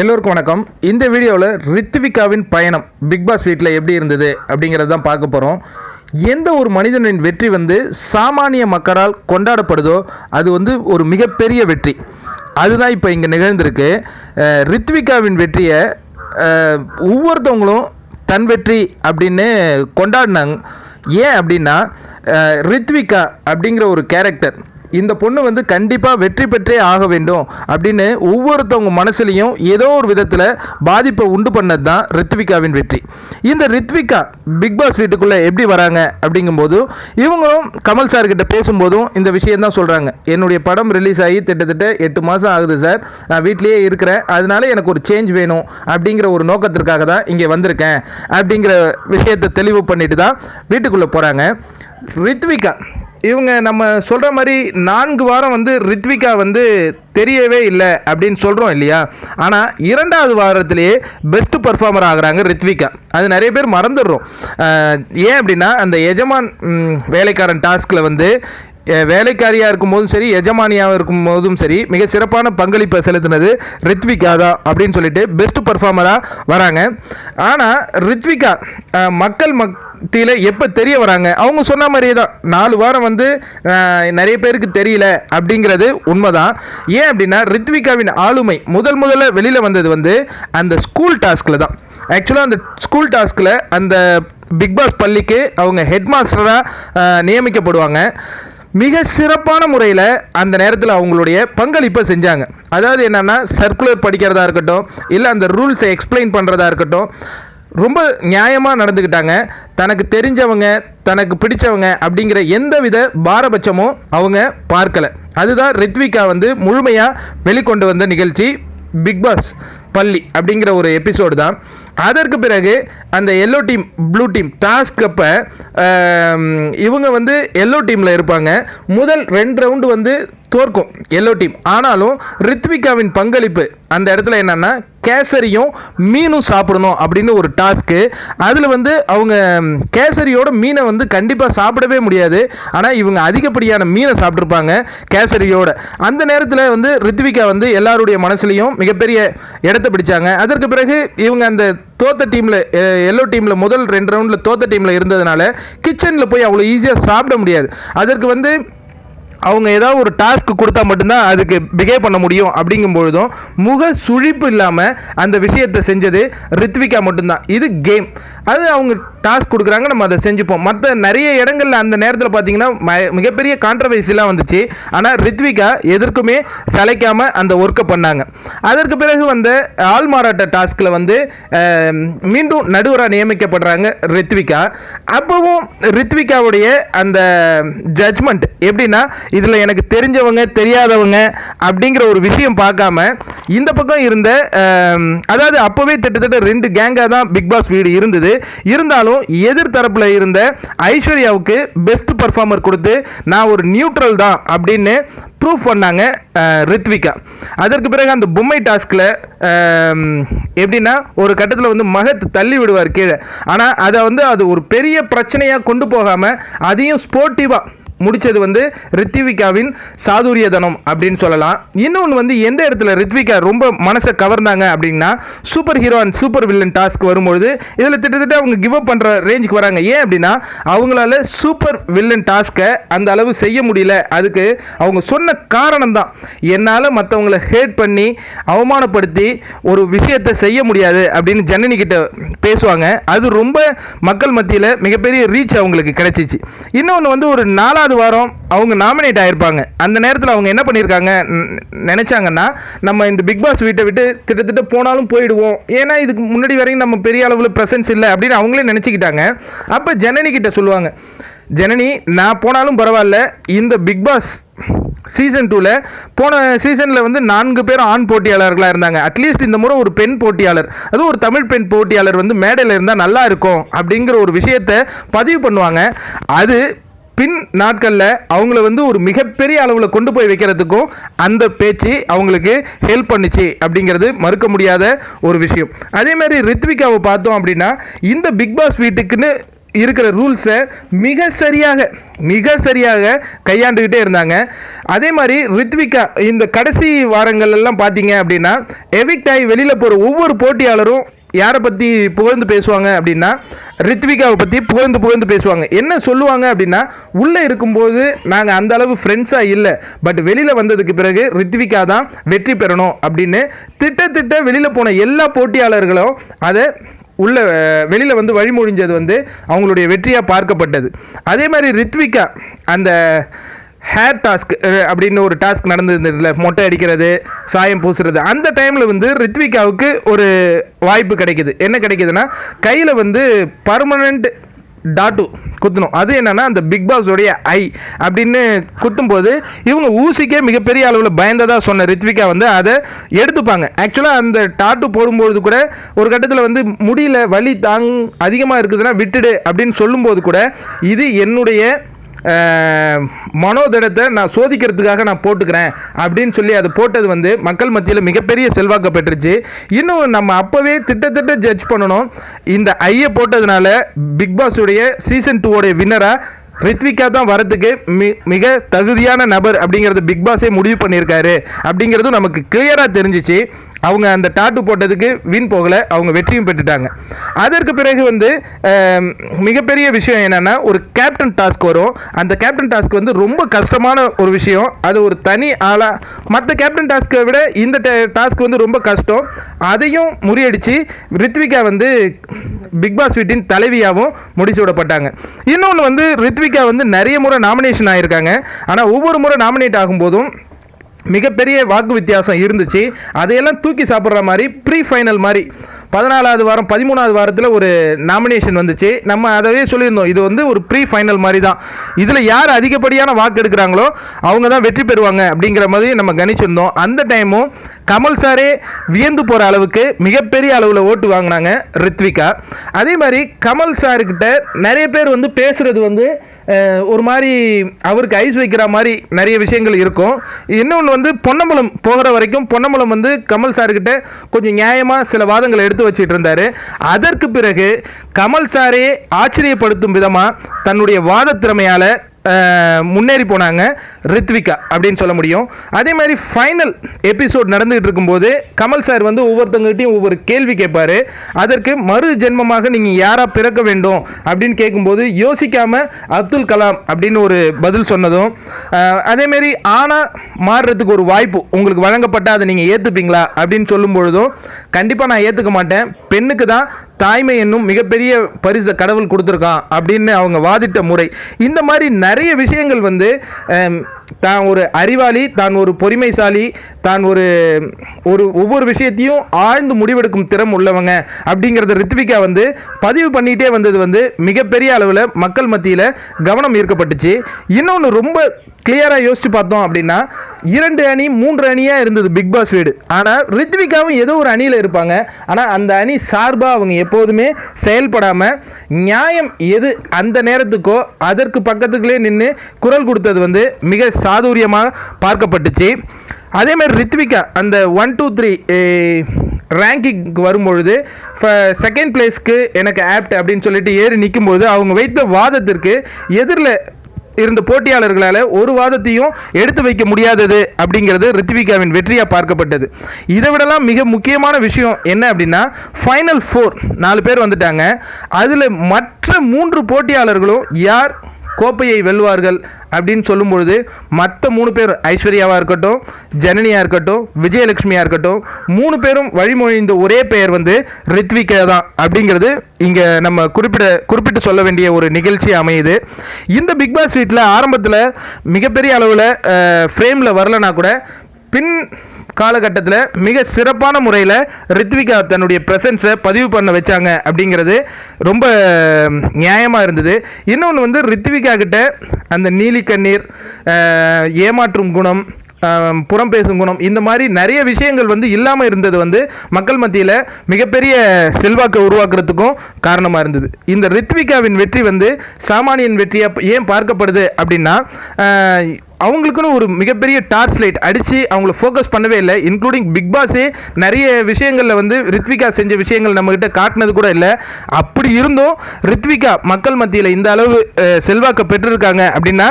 எல்லோருக்கும் வணக்கம். இந்த வீடியோவில் ரித்விகாவின் பயணம் பிக் பாஸ் வீட்டில் எப்படி இருந்தது அப்படிங்கிறது தான் பார்க்க போகிறோம் எந்த ஒரு மனிதனின் வெற்றி வந்து சாமானிய மக்களால் கொண்டாடப்படுதோ அது வந்து ஒரு மிகப்பெரிய வெற்றி. அதுதான் இப்போ இங்கே நிகழ்ந்திருக்கு. ரித்விகாவின் வெற்றியை ஒவ்வொருத்தவங்களும் தன் வெற்றி அப்படின்னு கொண்டாடினாங்க. ஏன் அப்படின்னா ரித்விகா அப்படிங்கிற ஒரு கேரக்டர் இந்த பொண்ணு வந்து கண்டிப்பாக வெற்றி பெற்றே ஆக வேண்டும் அப்படின்னு ஒவ்வொருத்தவங்க மனசுலையும் ஏதோ ஒரு விதத்தில் பாதிப்பை உண்டு பண்ணது தான் ரித்விகாவின் வெற்றி. இந்த ரித்விகா பிக் பாஸ் வீட்டுக்குள்ளே எப்படி வராங்க அப்படிங்கும்போது இவங்களும் கமல் சார் கிட்ட பேசும்போதும் இந்த விஷயம் தான் சொல்கிறாங்க என்னுடைய படம் ரிலீஸ் ஆகி கிட்டத்தட்ட எட்டு மாதம் ஆகுது சார் நான் வீட்லேயே இருக்கிறேன். அதனால எனக்கு ஒரு சேஞ்ச் வேணும் அப்படிங்கிற ஒரு நோக்கத்திற்காக தான் இங்கே வந்திருக்கேன் அப்படிங்கிற விஷயத்தை தெளிவு பண்ணிட்டு தான் வீட்டுக்குள்ளே போகிறாங்க ரித்விகா இவங்க நம்ம சொல்கிற மாதிரி நான்கு வாரம் வந்து ரித்விகா வந்து தெரியவே இல்லை அப்படின்னு சொல்கிறோம் இல்லையா? ஆனால் இரண்டாவது வாரத்திலேயே பெஸ்ட் பர்ஃபார்மர் ஆகுறாங்க ரித்விகா. அது நிறைய பேர் மறந்துடுறோம். ஏன் அப்படின்னா அந்த எஜமான் வேலைக்காரன் டாஸ்கில் வந்து வேலைக்காரியாக இருக்கும்போதும் சரி எஜமானியாக இருக்கும் போதும் சரி மிக சிறப்பான பங்களிப்பை செலுத்தினது ரித்விகா தான் அப்படின்னு சொல்லிட்டு பெஸ்ட் பர்ஃபார்மராக வராங்க. ஆனால் ரித்விகா மக்கள் மக் மத்தியில் எப்போ தெரிய வராங்க? அவங்க சொன்ன மாதிரியே தான். நாலு வாரம் வந்து நிறைய பேருக்கு தெரியல அப்படிங்கிறது உண்மைதான். ஏன் அப்படின்னா ரித்விகாவின் ஆளுமை முதல் முதல்ல வெளியில் வந்தது வந்து அந்த ஸ்கூல் டாஸ்கில் தான். ஆக்சுவலாக அந்த ஸ்கூல் டாஸ்கில் அந்த பிக் பாஸ் பள்ளிக்கு அவங்க ஹெட் மாஸ்டராக நியமிக்கப்படுவாங்க. மிக சிறப்பான முறையில் அந்த நேரத்தில் அவங்களுடைய பங்களிப்பை செஞ்சாங்க. அதாவது என்னென்னா சர்க்குலர் படிக்கிறதா இருக்கட்டும் இல்லை அந்த ரூல்ஸை எக்ஸ்பிளைன் பண்ணுறதா இருக்கட்டும் ரொம்ப நியாயமாக நடந்துக்கிட்டாங்க தனக்கு தெரிஞ்சவங்க தனக்கு பிடிச்சவங்க அப்படிங்கிற எந்தவித பாரபட்சமும் அவங்க பார்க்கலை. அதுதான் ரித்விகா வந்து முழுமையாக வெளிக்கொண்டு வந்த நிகழ்ச்சி பிக் பாஸ் பள்ளி அப்படிங்கிற ஒரு எபிசோடு தான். அதற்கு பிறகு அந்த yellow team blue team task அப்போ இவங்க வந்து எல்லோ டீமில் இருப்பாங்க. முதல் ரெண்டு ரவுண்டு வந்து தோற்கும் எல்லோ டீம் ஆனாலும் ரித்விகாவின் பங்களிப்பு அந்த இடத்துல என்னென்னா கேசரியும் மீனும் சாப்பிடணும் அப்படின்னு ஒரு டாஸ்க்கு அதில் வந்து அவங்க கேசரியோட மீனை வந்து கண்டிப்பாக சாப்பிடவே முடியாது. ஆனால் இவங்க அதிகப்படியான மீனை சாப்பிட்ருப்பாங்க கேசரியோட. அந்த நேரத்தில் வந்து ரித்விகா வந்து எல்லாருடைய மனசுலையும் மிகப்பெரிய இடத்த பிடிச்சாங்க. அதற்கு பிறகு இவங்க அந்த தோத்த டீமில் எல்லோ டீமில் முதல் ரெண்டு ரவுண்டில் தோத்த டீமில் இருந்ததுனால கிச்சனில் போய் அவ்வளோ ஈஸியாக சாப்பிட முடியாது. அதற்கு வந்து அவங்க ஏதாவது ஒரு டாஸ்க் கொடுத்தா மட்டும்தான் அதுக்கு பிஹேவ் பண்ண முடியும். அப்படிங்கும் பொழுதும் முக சுழிப்பு இல்லாமல் அந்த விஷயத்தை செஞ்சது ரித்விகா மட்டும்தான். இது கேம் அது அவங்க டாஸ்க் கொடுக்குறாங்க நம்ம அதை செஞ்சுப்போம். மற்ற நிறைய இடங்கள்ல அந்த நேரத்தில் பார்த்தீங்கன்னா ம- மிகப்பெரிய கான்ட்ரவர்சிலாம் வந்துச்சு. ஆனால் ரித்விகா எதற்குமே சளைக்காமல் அந்த ஒர்க்கை பண்ணாங்க. அதற்கு பிறகு வந்த ஆள் மாறாட்ட டாஸ்கில் வந்து மீண்டும் நடுவராக நியமிக்கப்படுறாங்க ரித்விகா. அப்போவும் ரித்விகாவுடைய அந்த ஜட்ஜ்மெண்ட் எப்படின்னா இதில் எனக்கு தெரிஞ்சவங்க தெரியாதவங்க அப்படிங்கிற ஒரு விஷயம் பார்க்காம இந்த பக்கம் இருந்த அதாவது அப்போவே திட்டத்தட்ட ரெண்டு கேங்காக தான் பிக் பாஸ் வீடு இருந்தது. இருந்தாலும் எதிர்த்தரப்பில் இருந்த ஐஸ்வர்யாவுக்கு பெஸ்ட் பர்ஃபார்மர் கொடுத்து நான் ஒரு நியூட்ரல் தான் அப்படின்னு ப்ரூஃப் பண்ணாங்க ரித்விகா. அதற்கு பிறகு அந்த பொம்மை டாஸ்கில் எப்படின்னா ஒரு கட்டத்தில் வந்து மகத் தள்ளி விடுவார் கீழே. ஆனால் அதை வந்து அது ஒரு பெரிய பிரச்சனையாக கொண்டு போகாமல் அதையும் ஸ்போர்ட்டிவாக முடித்தது வந்து ரித்விகாவின் சாதுரியதனம் அப்படின்னு சொல்லலாம். இன்னொன்று வந்து எந்த இடத்துல ரித்விகா ரொம்ப மனசை கவர்ந்தாங்க அப்படின்னா super hero and super villain task வரும்பொழுது இதில் திட்டத்தட்ட அவங்க கிவ் அப் பண்ணுற ரேஞ்சுக்கு வராங்க. ஏன் அப்படின்னா அவங்களால சூப்பர் வில்லன் டாஸ்க்கை அந்த அளவு செய்ய முடியல. அதுக்கு அவங்க சொன்ன காரணம் தான் என்னால் மற்றவங்கள ஹேட் பண்ணி அவமானப்படுத்தி ஒரு விஷயத்தை செய்ய முடியாது அப்படின்னு ஜனனி கிட்ட பேசுவாங்க. அது ரொம்ப மக்கள் மத்தியில் மிகப்பெரிய ரீச் அவங்களுக்கு கிடைச்சிச்சு. இன்னொன்று வந்து ஒரு நாலாவது வாரம் அவங்க நாமினேட் ஆகிருப்பாங்க அந்த நேரத்தில் அவங்க என்ன பண்ணியிருக்காங்க நினச்சாங்கன்னா நம்ம இந்த பிக் பாஸ் வீட்டை விட்டு கிட்டத்தட்ட போனாலும் போயிடுவோம். ஏன்னா இதுக்கு முன்னாடி வரைக்கும் நம்ம பெரிய அளவில் ப்ரெசன்ஸ் இல்லை அப்படின்னு அவங்களே நினச்சிக்கிட்டாங்க. அப்போ ஜனனி கிட்ட சொல்லுவாங்க ஜனனி நான் போனாலும் பரவாயில்ல. இந்த பிக் பாஸ் சீசன் டூவில் போன சீசனில் வந்து நான்கு பேர் ஆண் போட்டியாளர்களாக இருந்தாங்க. அட்லீஸ்ட் இந்த முறை ஒரு பெண் போட்டியாளர். அதுவும் ஒரு தமிழ் பெண் போட்டியாளர் வந்து மேடையில் இருந்தால் நல்லா இருக்கும். அப்படிங்கிற ஒரு விஷயத்தை பதிவு பண்ணுவாங்க. அது பின் நாட்களில் அவங்கள வந்து ஒரு மிகப்பெரிய அளவில் கொண்டு போய் வைக்கிறதுக்கும் அந்த பேச்சு அவங்களுக்கு ஹெல்ப் பண்ணுச்சு அப்படிங்கிறது மறுக்க முடியாத ஒரு விஷயம். அதே மாதிரி ரித்விகாவை பார்த்தோம் அப்படின்னா இந்த பிக் பாஸ் வீட்டுக்குன்னு இருக்கிற ரூல்ஸை மிக சரியாக மிக சரியாக கையாண்டுக்கிட்டே இருந்தாங்க. அதே மாதிரி ரித்விகா இந்த கடைசி வாரங்கள் எல்லாம் பார்த்தீங்க அப்படின்னா எவிக்டாய் ஆகி வெளியில் போகிற ஒவ்வொரு போட்டியாளரும் யாரை பற்றி புகழ்ந்து பேசுவாங்க அப்படின்னா ரித்விகாவை பற்றி புகழ்ந்து புகழ்ந்து பேசுவாங்க. என்ன சொல்லுவாங்க அப்படின்னா உள்ளே இருக்கும்போது நாங்கள் அந்த அளவு ஃப்ரெண்ட்ஸாக இல்லை. பட் வெளியில் வந்ததுக்கு பிறகு ரித்விகா தான் வெற்றி பெறணும் அப்படின்னு திட்ட திட்ட வெளியில் போன எல்லா போட்டியாளர்களும் அதை உள்ள வெளியில் வந்து வழிமொழிஞ்சது வந்து அவங்களுடைய வெற்றியாக பார்க்கப்பட்டது. அதே மாதிரி ரித்விகா அந்த ஹேர் டாஸ்க் அப்படின்னு ஒரு டாஸ்க் நடந்ததுல மொட்டை அடிக்கிறது சாயம் பூசுறது அந்த டைமில் வந்து ரித்விகாவுக்கு ஒரு வாய்ப்பு கிடைக்குது. என்ன கிடைக்குதுன்னா கையில் வந்து பர்மனண்ட் டாட்டு குத்தணும். அது என்னன்னா அந்த பிக் பாஸோடைய ஐ அப்படின்னு குத்தும்போது இவங்க ஊசிக்கே மிகப்பெரிய அளவில் பயந்ததாக சொன்ன ரித்விகா வந்து அதை எடுத்துப்பாங்க. ஆக்சுவலாக அந்த டாட்டு போடும்போது கூட ஒரு கட்டத்தில் வந்து முடியல வலி தாங் அதிகமாக இருக்குதுன்னா விட்டுடு அப்படின்னு சொல்லும்போது கூட இது என்னுடைய மனோதிடத்தை நான் சோதிக்கிறதுக்காக நான் போட்டுக்கிறேன் அப்படின்னு சொல்லி அது போட்டது வந்து மக்கள் மத்தியில் மிகப்பெரிய செல்வாக்கு பெற்றுச்சு. இன்னும் நம்ம அப்போவே திட்டத்திட்ட ஜட்ஜ் பண்ணணும். இந்த ஐயை போட்டதுனால பிக் பாஸுடைய சீசன் டூவோடைய வின்னராக ரித்விகா தான் வரதுக்கு மி மிக தகுதியான நபர் அப்படிங்கிறது பிக் பாஸே முடிவு பண்ணியிருக்காரு. அப்படிங்கிறதும் நமக்கு கிளியராக தெரிஞ்சிச்சு. அவங்க அந்த டாட்டு போட்டதுக்கு வின் போகலை. அவங்க வெற்றியும் பெற்றுட்டாங்க. அதற்கு பிறகு வந்து மிகப்பெரிய விஷயம் என்னென்னா ஒரு கேப்டன் டாஸ்க் வரும். அந்த கேப்டன் டாஸ்க் வந்து ரொம்ப கஷ்டமான ஒரு விஷயம். அது ஒரு தனி ஆளாக மற்ற கேப்டன் டாஸ்க்கை விட இந்த டாஸ்க் வந்து ரொம்ப கஷ்டம். அதையும் முறியடித்து ரித்விகா வந்து பிக் பாஸ் வீட்டின் தலைவியாகவும் முடிச்சு விடப்பட்டாங்க. இன்னொன்று வந்து ரித்விகா வந்து நிறைய முறை நாமினேஷன் ஆகியிருக்காங்க ஆனால் ஒவ்வொரு முறை நாமினேட் ஆகும்போதும் மிகப்பெரிய வாக்கு வித்தியாசம் இருந்துச்சு. அதையெல்லாம் தூக்கி சாப்பிட்ற மாதிரி ப்ரீ ஃபைனல் மாதிரி பதினாலாவது வாரம் பதிமூணாவது வாரத்தில் ஒரு நாமினேஷன் வந்துச்சு. நம்ம அதவே சொல்லியிருந்தோம். இது வந்து ஒரு ப்ரீ ஃபைனல் மாதிரி தான் இதில் யார் அதிகப்படியான வாக்கு எடுக்கிறாங்களோ அவங்க தான் வெற்றி பெறுவாங்க அப்படிங்கிற மாதிரி நம்ம கணிச்சிருந்தோம். அந்த டைமும் கமல் சாரே வியந்து போகிற அளவுக்கு மிகப்பெரிய அளவில் ஓட்டு வாங்கினாங்க ரித்விகா. அதே மாதிரி கமல் சாருக்கிட்ட நிறைய பேர் வந்து பேசுகிறது வந்து ஒரு மாதிரி அவருக்கு ஐஸ் வைக்கிற மாதிரி நிறைய விஷயங்கள் இருக்கும். இன்னொன்று வந்து பொன்னம்பலம் போகிற வரைக்கும் பொன்னம்பலம் வந்து கமல் சார்கிட்ட கொஞ்சம் நியாயமாக சில வாதங்களை எடுத்து வச்சிட்டு இருந்தார். அதற்கு பிறகு கமல் சாரே ஆச்சரியப்படுத்தும் விதமாக தன்னுடைய வாத திறமையால் முன்னேறி போனாங்க ரித்விகா அப்படின்னு சொல்ல முடியும். அதே மாதிரி ஃபைனல் எபிசோட் நடந்துகிட்டு இருக்கும்போது கமல் சார் வந்து ஒவ்வொருத்தவங்ககிட்டையும் ஒவ்வொரு கேள்வி கேட்பார். அதற்கு மறு ஜென்மமாக நீங்கள் யாராக பிறக்க வேண்டும் அப்படின்னு கேட்கும்போது யோசிக்காமல் அப்துல் கலாம் அப்படின்னு ஒரு பதில் சொன்னதும் அதேமாரி ஆனால் மாறுறதுக்கு ஒரு வாய்ப்பு உங்களுக்கு வழங்கப்பட்ட அதை நீங்கள் ஏற்றுப்பீங்களா அப்படின்னு சொல்லும் பொழுதும் கண்டிப்பாக நான் ஏற்றுக்க மாட்டேன். பெண்ணுக்கு தான் தாய்மை என்னும் மிகப்பெரிய பரிசை கடவுள் கொடுத்துருக்கான் அப்படின்னு அவங்க வாதிட்ட முறை. இந்த மாதிரி நிறைய விஷயங்கள் வந்து தான் ஒரு அறிவாளி தான் ஒரு பொறுமைசாலி தான் ஒரு ஒரு ஒவ்வொரு விஷயத்தையும் ஆழ்ந்து முடிவெடுக்கும் திறம் உள்ளவங்க அப்படிங்கிறத ரித்விகா வந்து பதிவு பண்ணிகிட்டே வந்தது வந்து மிகப்பெரிய அளவில் மக்கள் மத்தியில் கவனம் ஈர்க்கப்பட்டுச்சு. இன்னொன்று ரொம்ப கிளியராக யோசிச்சு பார்த்தோம் அப்படின்னா இரண்டு அணி மூன்று அணியாக இருந்தது பிக் பாஸ் வீடு. ஆனால் ரித்விகாவும் ஏதோ ஒரு அணியில் இருப்பாங்க. ஆனால் அந்த அணி சார்பாக அவங்க எப்போதுமே செயல்படாமல் நியாயம் எது அந்த நேரத்துக்கோ அதற்கு பக்கத்துக்குள்ளே நின்று குரல் கொடுத்தது வந்து மிக சாதுரியமாக பார்க்கப்பட்டுச்சு. அதே மாதிரி ரித்விகா அந்த ஒன் டூ த்ரீ ரேங்கிங்க்கு வரும்பொழுது செகண்ட் பிளேஸ்க்கு எனக்கு ஆப்ட் அப்படின்னு சொல்லிட்டு ஏறி நிற்கும்போது அவங்க வைத்த வாதத்திற்கு எதிரில் இருந்த போட்டியாளர்களால் ஒரு வாதத்தையும் எடுத்து வைக்க முடியாதது அப்படிங்கிறது ரித்விகாவின் வெற்றியாக பார்க்கப்பட்டது. இதை விடலாம் மிக முக்கியமான விஷயம் என்ன அப்படின்னா ஃபைனல் ஃபோர் நாலு பேர் வந்துட்டாங்க. அதில் மற்ற மூன்று போட்டியாளர்களும் யார் கோப்பையை வெல்வார்கள் அப்படின்னு சொல்லும்பொழுது மற்ற மூணு பேர் ஐஸ்வர்யாவாக இருக்கட்டும் ஜனனியாக இருக்கட்டும் விஜயலட்சுமியாக இருக்கட்டும் மூணு பேரும் வழிமொழிந்த ஒரே பெயர் வந்து ரித்விகா தான் அப்படிங்கிறது இங்கே நம்ம குறிப்பிட குறிப்பிட்டு சொல்ல வேண்டிய ஒரு நிகழ்ச்சி அமையுது. இந்த பிக் பாஸ் வீட்டில் ஆரம்பத்தில் மிகப்பெரிய அளவில் ஃப்ரேமில் வரலனா கூட பின் காலகட்டத்தில் மிக சிறப்பான முறையில் ரித்விகா தன்னுடைய ப்ரெசன்ஸை பதிவு பண்ண வச்சாங்க அப்படிங்கிறது ரொம்ப நியாயமாக இருந்தது. இன்னொன்று வந்து ரித்விகா கிட்ட அந்த நீலி கண்ணீர் ஏமாற்றும் குணம் புறம் பேசும் குணம் இந்த மாதிரி நிறைய விஷயங்கள் வந்து இல்லாமல் இருந்தது வந்து மக்கள் மத்தியில் மிகப்பெரிய செல்வாக்கை உருவாக்குறதுக்கும் காரணமாக இருந்தது. இந்த ரித்விகாவின் வெற்றி வந்து சாமானியன் வெற்றியாக ஏன் பார்க்கப்படுது அப்படின்னா அவங்களுக்குன்னு ஒரு மிகப்பெரிய டார்ச் லைட் அடித்து அவங்கள ஃபோக்கஸ் பண்ணவே இல்லை. இன்க்ளூடிங் பிக் பாஸே நிறைய விஷயங்களில் வந்து ரித்விகா செஞ்ச விஷயங்கள் நம்மக்கிட்ட காட்டினது கூட இல்லை. அப்படி இருந்தும் ரித்விகா மக்கள் மத்தியில் இந்த அளவு செல்வாக்கை பெற்றிருக்காங்க அப்படின்னா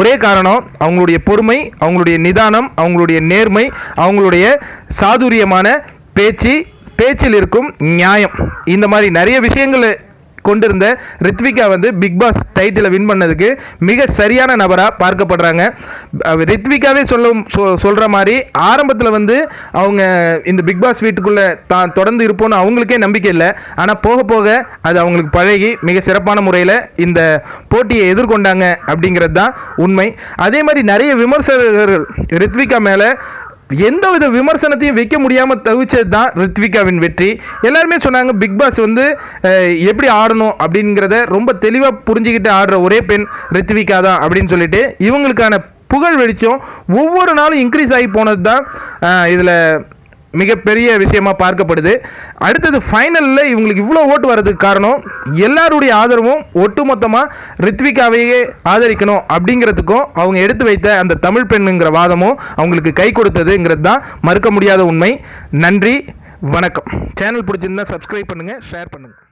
ஒரே காரணம் அவங்களுடைய பொறுமை அவங்களுடைய நிதானம் அவங்களுடைய நேர்மை அவங்களுடைய சாதுரியமான பேச்சு பேச்சில் இருக்கும் நியாயம். இந்த மாதிரி நிறைய விஷயங்களை கொண்டிருந்த ரித்விகா வந்து பிக் பாஸ் டைட்டிலை வின் பண்ணதுக்கு மிக சரியான நபராக பார்க்கப்படுறாங்க. ரித்விகாவே சொல்ல சொ- மாதிரி ஆரம்பத்தில் வந்து அவங்க இந்த பிக் பாஸ் வீட்டுக்குள்ளே தான் தொடர்ந்து இருப்போம்னு அவங்களுக்கே நம்பிக்கை இல்லை. ஆனால் போக போக அது அவங்களுக்கு பழகி மிக சிறப்பான முறையில் இந்த போட்டியை எதிர்கொண்டாங்க அப்படிங்கிறது தான் உண்மை. அதே மாதிரி நிறைய விமர்சகர்கள் ரித்விகா மேலே எந்தவித விமர்சனத்தையும் வைக்க முடியாமல் தவிச்சது தான் ரித்விகாவின் வெற்றி. எல்லாருமே சொன்னாங்க பிக் பாஸ் வந்து எப்படி ஆடணும்? அப்படிங்கிறத ரொம்ப தெளிவாக புரிஞ்சுக்கிட்டு ஆடுற ஒரே பெண் ரித்விகா தான் அப்படின்னு சொல்லிட்டு இவங்களுக்கான புகழ் வெளிச்சம் ஒவ்வொரு நாளும் இன்க்ரீஸ் ஆகி போனது தான் இதில் மிகப்பெரிய விஷயமா பார்க்கப்படுது. அடுத்தது ஃபைனலில் இவங்களுக்கு இவ்வளோ ஓட்டு வர்றதுக்கு காரணம் எல்லாருடைய ஆதரவும் ஒட்டுமொத்தமாக ரித்விகாவையே ஆதரிக்கணும் அப்படிங்கிறதுக்கும் அவங்க எடுத்து வைத்த அந்த தமிழ் பெண்ணுங்கிற வாதமும் அவங்களுக்கு கை கொடுத்ததுங்கிறது தான் மறுக்க முடியாத உண்மை. நன்றி வணக்கம். சேனல் பிடிச்சிருந்தா சப்ஸ்கிரைப் பண்ணுங்கள் ஷேர் பண்ணுங்கள்